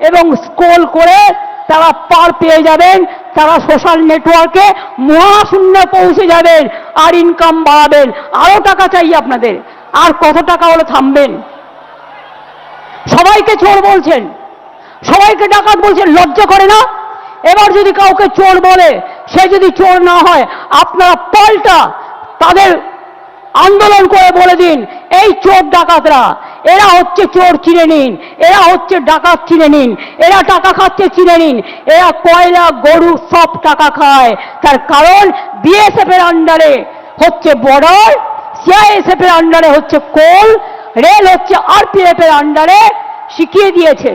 এবং স্ক্রোল করে তারা পার পেয়ে যাবেন, তারা সোশ্যাল নেটওয়ার্কে মহাশূন্যে পৌঁছে যাবেন, আর ইনকাম বাড়াবেন। আরও টাকা চাই আপনাদের। আর কত টাকা হলে থামবেন? সবাইকে চোর বলছেন। সবাইকে ডাকাত বলছেন, লজ্জা করে না? এবার যদি কাউকে চোর বলে, সে যদি চোর না হয়, আপনারা পাল্টা তাদের আন্দোলন করে বলে দিন। এই চোর ডাকাতরা, এরা হচ্ছে চোর চিনে নিন, এরা হচ্ছে ডাকাত চিনে নিন, এরা টাকা খাচ্ছে চিনে নিন, এরা কয়লা, গরু সব টাকা খায়। তার কারণ বিএসএফ এর আন্ডারে হচ্ছে বর্ডার সিআইএসএফ এর আন্ডারে হচ্ছে কোল রেল হচ্ছে আরপিএফ এর আন্ডারে শিখিয়ে দিয়েছে।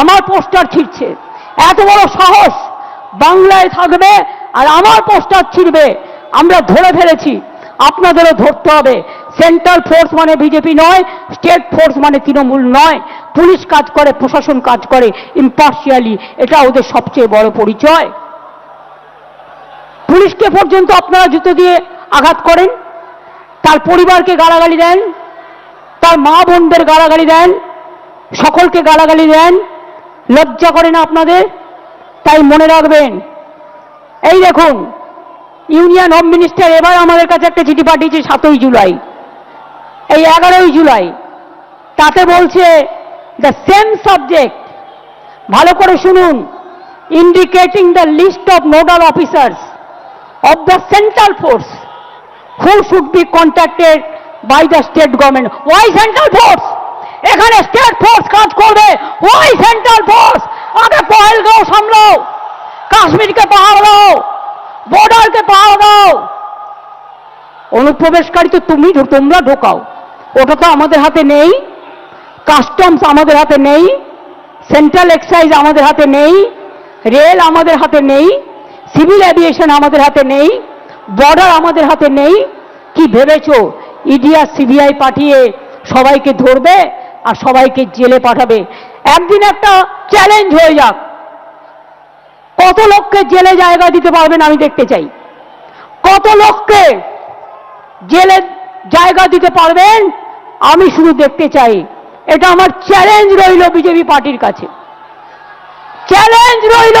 আমার পোস্টার ছিঁড়ছে। এত বড় সাহস বাংলায় থাকবে আর আমার পোস্টার ছিঁড়বে। আমরা ধরে ফেলেছি। আপনাদেরও ধরতে হবে। সেন্ট্রাল ফোর্স মানে বিজেপি নয় স্টেট ফোর্স মানে তৃণমূল নয়। পুলিশ কাজ করে, প্রশাসন কাজ করে ইম্পার্শিয়ালি এটা ওদের সবচেয়ে বড় পরিচয়। পুলিশকে পর্যন্ত আপনারা জুতো দিয়ে আঘাত করেন, তার পরিবারকে গালাগালি দেন, তার মা বোনদের গালাগালি দেন, সকলকে গালাগালি দেন, লজ্জা করে না আপনাদের? তাই মনে রাখবেন, এই দেখুন, ইউনিয়ন হোম মিনিস্টার এবার আমাদের কাছে একটা চিঠি পাঠিয়েছে সাতই জুলাই। এই এগারোই জুলাই, তাতে বলছে দ্য সেম সাবজেক্ট ভালো করে শুনুন indicating the list of nodal officers of the central force who should be contacted by the state government why central force এখানে স্টেট ফোর্স কাজ করবে। ওয়াই সেন্ট্রাল ফোর্স আগে পহেলগাঁও সামলাও। কাশ্মীরকে পাহাড় দাও। বর্ডারকে পাহাড় দাও। অনুপ্রবেশকারী তো তুমি তোমরা ঢোকাও। ওটা তো আমাদের হাতে নেই। কাস্টমস আমাদের হাতে নেই। সেন্ট্রাল এক্সাইজ আমাদের হাতে নেই। রেল আমাদের হাতে নেই। সিভিল অ্যাভিয়েশন আমাদের হাতে নেই। বর্ডার আমাদের হাতে নেই। কি ভেবেছো? ইডিয়া সিবিআই পাঠিয়ে সবাইকে ধরবে আর সবাইকে জেলে পাঠাবে। একদিন একটা চ্যালেঞ্জ হয়ে যাক। কত লোককে জেলে জায়গা দিতে পারবেন আমি দেখতে চাই। কত লোককে জেলে জায়গা দিতে পারবেন? আমি শুধু দেখতে চাই। এটা আমার চ্যালেঞ্জ রইল বিজেপি পার্টির কাছে। চ্যালেঞ্জ রইল!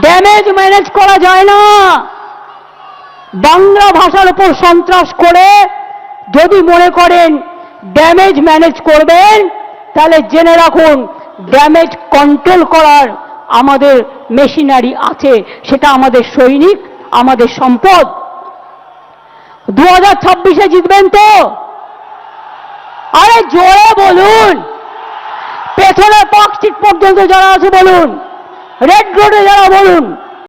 ড্যামেজ ম্যানেজ করা যায় না। বাংলা ভাষার উপর সন্ত্রাস করে যদি মনে করেন ড্যামেজ ম্যানেজ করবেন, তাহলে জেনে রাখুন ড্যামেজ কন্ট্রোল করার আমাদের মেশিনারি আছে, সেটা আমাদের সৈনিক আমাদের সম্পদ। দু হাজার ছাব্বিশে জিতবেন তো? আরে জোরে বলুন। পেছনে পাক পর্যন্ত যারা আছে বলুন। রেড রোডে যারা বলুন।